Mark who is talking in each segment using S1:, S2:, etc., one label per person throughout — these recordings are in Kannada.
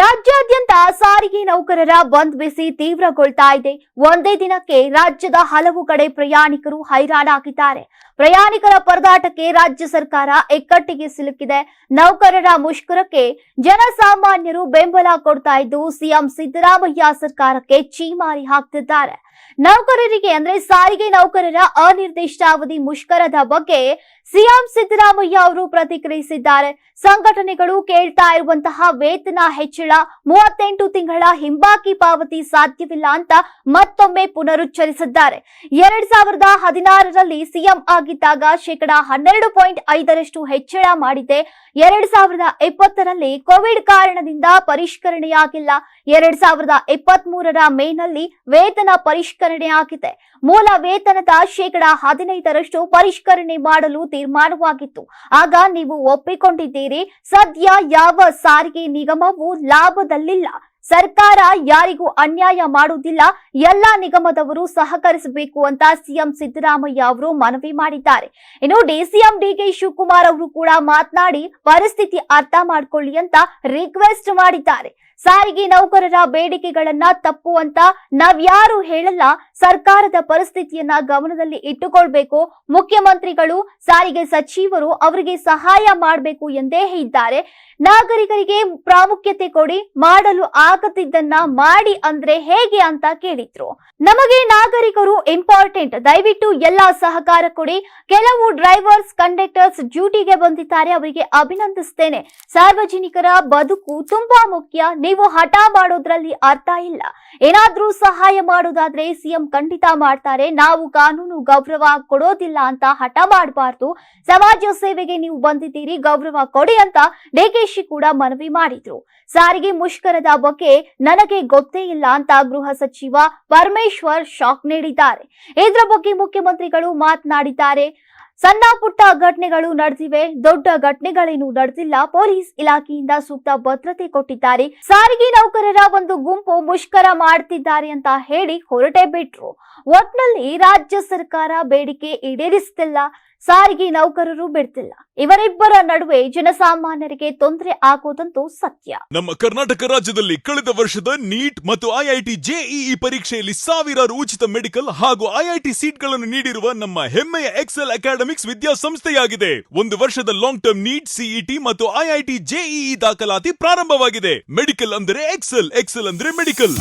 S1: ರಾಜ್ಯಾದ್ಯಂತ ಸಾರಿಗೆ ನೌಕರರ ಬಂದ್ ಬಿಸಿ ತೀವ್ರಗೊಳ್ತಾ ಇದೆ. ಒಂದೇ ದಿನಕ್ಕೆ ರಾಜ್ಯದ ಹಲವು ಕಡೆ ಪ್ರಯಾಣಿಕರು ಹೈರಾಣಾಗಿದ್ದಾರೆ. ಪ್ರಯಾಣಿಕರ ಪರದಾಟಕ್ಕೆ ರಾಜ್ಯ ಸರ್ಕಾರ ಎಕ್ಕಟ್ಟಿಗೆ ಸಿಲುಕಿದೆ. ನೌಕರರ ಮುಷ್ಕರಕ್ಕೆ ಜನಸಾಮಾನ್ಯರು ಬೆಂಬಲ ಕೊಡ್ತಾ ಇದ್ದು, ಸಿಎಂ ಸಿದ್ದರಾಮಯ್ಯ ಸರ್ಕಾರಕ್ಕೆ ಚೀಮಾರಿ ಹಾಕ್ತಿದ್ದಾರೆ. ನೌಕರರಿಗೆ ಅಂದ್ರೆ ಸಾರಿಗೆ ನೌಕರರ ಅನಿರ್ದಿಷ್ಟಾವಧಿ ಮುಷ್ಕರದ ಬಗ್ಗೆ ಸಿಎಂ ಸಿದ್ದರಾಮಯ್ಯ ಅವರು ಪ್ರತಿಕ್ರಿಯಿಸಿದ್ದಾರೆ. ಸಂಘಟನೆಗಳು ಕೇಳ್ತಾ ಇರುವಂತಹ ವೇತನ ಹೆಚ್ಚಳ ಮೂವತ್ತೆಂಟು ತಿಂಗಳ ಹಿಂಬಾಕಿ ಪಾವತಿ ಸಾಧ್ಯವಿಲ್ಲ ಅಂತ ಮತ್ತೊಮ್ಮೆ ಪುನರುಚ್ಚರಿಸಿದ್ದಾರೆ. ಎರಡ್ ಸಾವಿರದ ಹದಿನಾರರಲ್ಲಿ ಸಿಎಂ ಆಗಿದ್ದಾಗ ಶೇಕಡಾ ಹನ್ನೆರಡು ಪಾಯಿಂಟ್ ಐದರಷ್ಟು ಹೆಚ್ಚಳ ಮಾಡಿದೆ. ಎರಡ್ ಸಾವಿರದ ಇಪ್ಪತ್ತರಲ್ಲಿ ಕೋವಿಡ್ ಕಾರಣದಿಂದ ಪರಿಷ್ಕರಣೆಯಾಗಿಲ್ಲ. ಎರಡ್ ಸಾವಿರದ ಇಪ್ಪತ್ತ್ ಮೂರರ ಮೇನಲ್ಲಿ ವೇತನ ಪರಿಷ್ಕರಣೆ ಆಗಿದೆ. ಮೂಲ ವೇತನದ ಶೇಕಡ ಹದಿನೈದರಷ್ಟು ಪರಿಷ್ಕರಣೆ ಮಾಡಲು ತೀರ್ಮಾನವಾಗಿತ್ತು. ಆಗ ನೀವು ಒಪ್ಪಿಕೊಂಡಿದ್ದೀರಿ, ಸದ್ಯ ಯಾವ ಸಾರಿಗೆ ನಿಗಮವೂ ಲಾಭದಲ್ಲಿಲ್ಲ. ಸರ್ಕಾರ ಯಾರಿಗೂ ಅನ್ಯಾಯ ಮಾಡುವುದಿಲ್ಲ, ಎಲ್ಲಾ ನಿಗಮದವರು ಸಹಕರಿಸಬೇಕು ಅಂತ ಸಿಎಂ ಸಿದ್ದರಾಮಯ್ಯ ಅವರು ಮನವಿ ಮಾಡಿದ್ದಾರೆ. ಇನ್ನು ಡಿಸಿಎಂ ಡಿಕೆ ಶಿವಕುಮಾರ್ ಅವರು ಕೂಡ ಮಾತನಾಡಿ, ಪರಿಸ್ಥಿತಿ ಅರ್ಥ ಮಾಡಿಕೊಳ್ಳಿ ಅಂತ ರಿಕ್ವೆಸ್ಟ್ ಮಾಡಿದ್ದಾರೆ. ಸಾರಿಗೆ ನೌಕರರ ಬೇಡಿಕೆಗಳನ್ನ ತಪ್ಪು ಅಂತ ನಾವ್ಯಾರು ಹೇಳಲ್ಲ, ಸರ್ಕಾರದ ಪರಿಸ್ಥಿತಿಯನ್ನ ಗಮನದಲ್ಲಿ ಇಟ್ಟುಕೊಳ್ಬೇಕು. ಮುಖ್ಯಮಂತ್ರಿಗಳು, ಸಾರಿಗೆ ಸಚಿವರು ಅವರಿಗೆ ಸಹಾಯ ಮಾಡಬೇಕು ಎಂದೇ ಹೇಳಿದ್ದಾರೆ. ನಾಗರಿಕರಿಗೆ ಪ್ರಾಮುಖ್ಯತೆ ಕೊಡಿ, ಮಾಡಲು ಆಗದಿದ್ದನ್ನ ಮಾಡಿ ಅಂದ್ರೆ ಹೇಗೆ ಅಂತ ಕೇಳಿದ್ರು. ನಮಗೆ ನಾಗರಿಕರು ಇಂಪಾರ್ಟೆಂಟ್ ದಯವಿಟ್ಟು ಎಲ್ಲಾ ಸಹಕಾರ ಕೊಡಿ. ಕೆಲವು ಡ್ರೈವರ್ಸ್ ಕಂಡಕ್ಟರ್ಸ್ ಡ್ಯೂಟಿಗೆ ಬಂದಿದ್ದಾರೆ. ಅವರಿಗೆ ಅಭಿನಂದಿಸ್ತೇನೆ. ಸಾರ್ವಜನಿಕರ ಬದುಕು ತುಂಬಾ ಮುಖ್ಯ. ನೀವು ಹಠ ಮಾಡೋದ್ರಲ್ಲಿ ಅರ್ಥ ಇಲ್ಲ. ಏನಾದ್ರೂ ಸಹಾಯ ಮಾಡೋದಾದ್ರೆ ಸಿಎಂ ಖಂಡಿತ ಮಾಡ್ತಾರೆ. ನಾವು ಕಾನೂನು ಗೌರವ ಕೊಡೋದಿಲ್ಲ ಅಂತ ಹಠ ಮಾಡಬಾರ್ದು. ಸಮಾಜ ಸೇವೆಗೆ ನೀವು ಬಂದಿದ್ದೀರಿ, ಗೌರವ ಕೊಡಿ ಅಂತ ಡಿಕೆಶಿ ಕೂಡ ಮನವಿ ಮಾಡಿದ್ರು. ಸಾರಿಗೆ ಮುಷ್ಕರದ ಬಗ್ಗೆ ನನಗೆ ಗೊತ್ತೇ ಇಲ್ಲ ಅಂತ ಗೃಹ ಸಚಿವ ಪರಮೇಶ್ವರ್ ಶಾಕ್ ನೀಡಿದ್ದಾರೆ. ಇದರ ಬಗ್ಗೆ ಮುಖ್ಯಮಂತ್ರಿಗಳು ಮಾತನಾಡಿದ್ದಾರೆ. ಸಣ್ಣ ಪುಟ್ಟ ಘಟನೆಗಳು ನಡೆದಿವೆ, ದೊಡ್ಡ ಘಟನೆಗಳೇನು ನಡೆದಿಲ್ಲ. ಪೊಲೀಸ್ ಇಲಾಖೆಯಿಂದ ಸೂಕ್ತ ಭದ್ರತೆ ಕೊಟ್ಟಿದ್ದಾರೆ. ಸಾರಿಗೆ ನೌಕರರ ಒಂದು ಗುಂಪು ಮುಷ್ಕರ ಮಾಡ್ತಿದ್ದಾರೆ ಅಂತ ಹೇಳಿ ಹೊರಟೆ ಬಿಟ್ರು. ಒಟ್ನಲ್ಲಿ ರಾಜ್ಯ ಸರ್ಕಾರ ಬೇಡಿಕೆ ಈಡೇರಿಸ್ತಿಲ್ಲ, ಸಾರಿಗೆ ನೌಕರರು ಬಿಡ್ತಿಲ್ಲ. ಇವರಿಬ್ಬರ ನಡುವೆ ಜನಸಾಮಾನ್ಯರಿಗೆ ತೊಂದರೆ ಆಗೋದಂತೂ ಸತ್ಯ.
S2: ನಮ್ಮ ಕರ್ನಾಟಕ ರಾಜ್ಯದಲ್ಲಿ ಕಳೆದ ವರ್ಷದ ನೀಟ್ ಮತ್ತು ಐಐಟಿ ಜೆಇಇ ಪರೀಕ್ಷೆಯಲ್ಲಿ ಸಾವಿರಾರು ಉಚಿತ ಮೆಡಿಕಲ್ ಹಾಗೂ ಐಐಟಿ ಸೀಟ್ಗಳನ್ನು ನೀಡಿರುವ ನಮ್ಮ ಹೆಮ್ಮೆಯ ಎಕ್ಸೆಲ್ ಅಕಾಡೆಮಿಕ್ಸ್ ವಿದ್ಯಾಸಂಸ್ಥೆಯಾಗಿದೆ ಒಂದು ವರ್ಷದ ಲಾಂಗ್ ಟರ್ಮ್ ನೀಟ್ ಸಿಇಟಿ ಮತ್ತು ಐಐಟಿ ಜೆಇಇ ದಾಖಲಾತಿ ಪ್ರಾರಂಭವಾಗಿದೆ. ಮೆಡಿಕಲ್ ಅಂದರೆ ಎಕ್ಸೆಲ್ ಎಕ್ಸೆಲ್ ಅಂದ್ರೆ ಮೆಡಿಕಲ್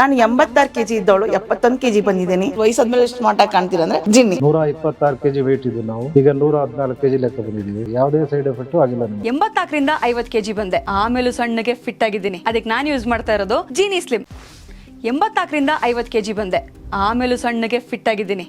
S3: ನಾನು ಎಂಬತ್ತಾರು ಕೆಜಿ ಇದ್ದವಳು ಎಪ್ಪತ್ತೊಂದು ಕೆಜಿ ಬಂದಿದ್ದೀನಿ. ವಯಸ್ಸಾದ್ಮೇಲೆ ಸ್ಮಾರ್ಟ್ ಆಗಿ ಕಾಣ್ತೀರ ಅಂದ್ರೆ ಜಿನ್ನಿ.
S4: ನೂರ ಇಪ್ಪತ್ತಾರು ಕೆಜಿ ವೇಟ್ ಇದ್ದು ನಾವು. ಈಗ ನೂರ ಹದಿನಾಲ್ಕು ಕೆಜಿ ಲೆಕ್ಕ ಬಂದಿದ್ದೀವಿ. ಯಾವುದೇ ಸೈಡ್ ಎಫೆಕ್ಟ್ ಆಗಿಲ್ಲ ನಮಗೆ.
S5: ಎಂಬತ್ನಾಲ್ಕರಿಂದ ಐವತ್ತು ಕೆಜಿ ಬಂದೆ. ಆಮೇಲೂ ಸಣ್ಣಗೆ ಫಿಟ್ ಆಗಿದ್ದೀನಿ. ಅದಕ್ಕೆ ನಾನು ಯೂಸ್ ಮಾಡ್ತಾ ಇರೋದು ಜೀನಿ ಸ್ಲಿಮ್ ಎಂಬತ್ನಾಲ್ಕರಿಂದ ಐವತ್ತು ಕೆಜಿ ಬಂದೆ. ಆಮೇಲೂ ಸಣ್ಣಗೆ ಫಿಟ್ ಆಗಿದ್ದೀನಿ.